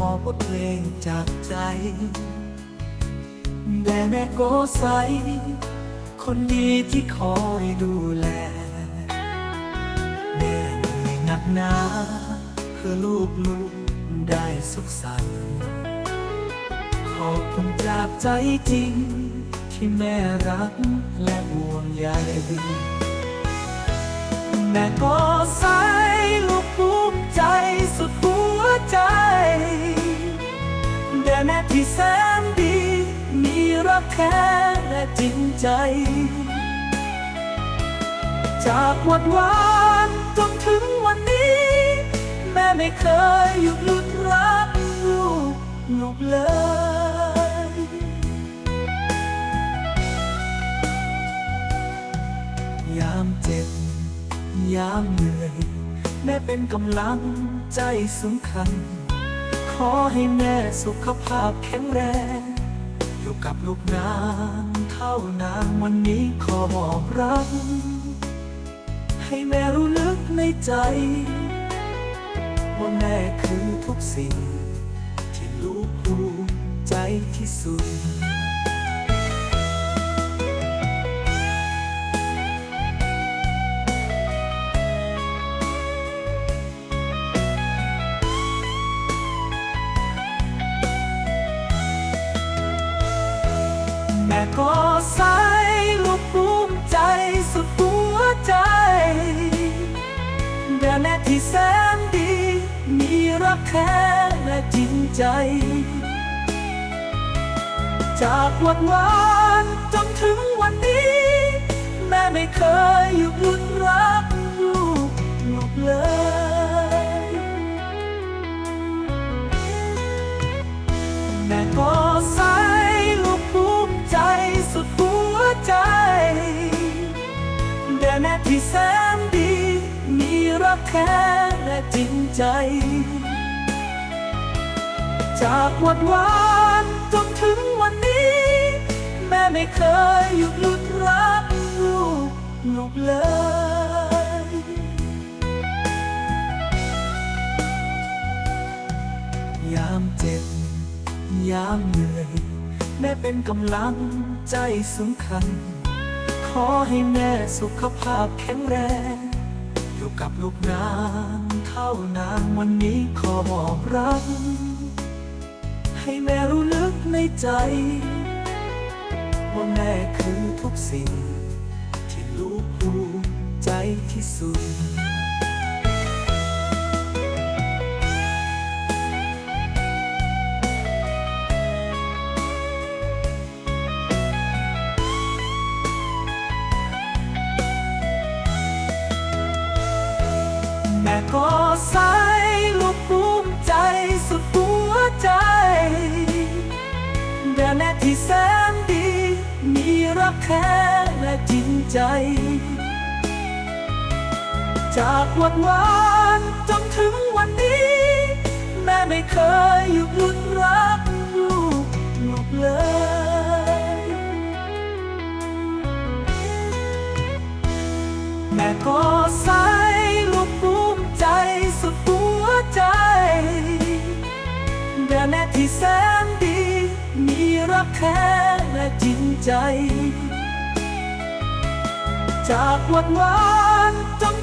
มอบบทเพลงจากใจ แด่แม่โกใสคนดีที่คอยดูแล แม่เหนื่อยหนักหนาเพื่อลูกลูกได้สุขสันต์ขอบคุณจากใจจริง ที่แม่รักและห่วงใยแม่ก็ใส แท้และจริงใจ จากวันวานจนถึงวันนี้ แม่ไม่เคยหยุดหยุดรักลูกลูกเลยยามเจ็บยามเหนื่อยแม่เป็นกำลังใจสำคัญ ขอให้แม่สุขภาพแข็งแรง กับลูกนางเท่านางวันนี้ขอบอกรัก ให้แม่รู้ลึกในใจว่าแม่คือทุกสิ่ง ที่ลูกภูมิใจที่สุด แม่ก็ใสลูกภูมิใจสุดหัวใจแด่แม่ที่แสนดี มีรักแท้และจริงใจ จากวันวานจนถึงวันนี้ แสนดี มีรักแท้และจริงใจ จากวันวานจนถึงวันนี้ แม่ไม่เคยหยุดหยุดรักลูกลูกเลยยามเจ็บยามเหนื่อยแม่เป็นกำลังใจสำคัญ ขอให้แม่สุขภาพแข็งแรง อยู่กับลูกนางเท่านางวันนี้ขอบอกรัก ให้แม่รู้ลึกในใจ ว่าแม่คือทุกสิ่ง ที่ลูกภูมิใจที่สุด กแท้และจริงใจ จากวันวานจนถึงวันนี้ แม่ไม่เคยหยุดรักลูกลูกเลยแม่ก็ใสลูกภูมิใจสุดหัวใจแด่แม่ที่แสนดี รักแท้และจริงใจ จากวันวานจน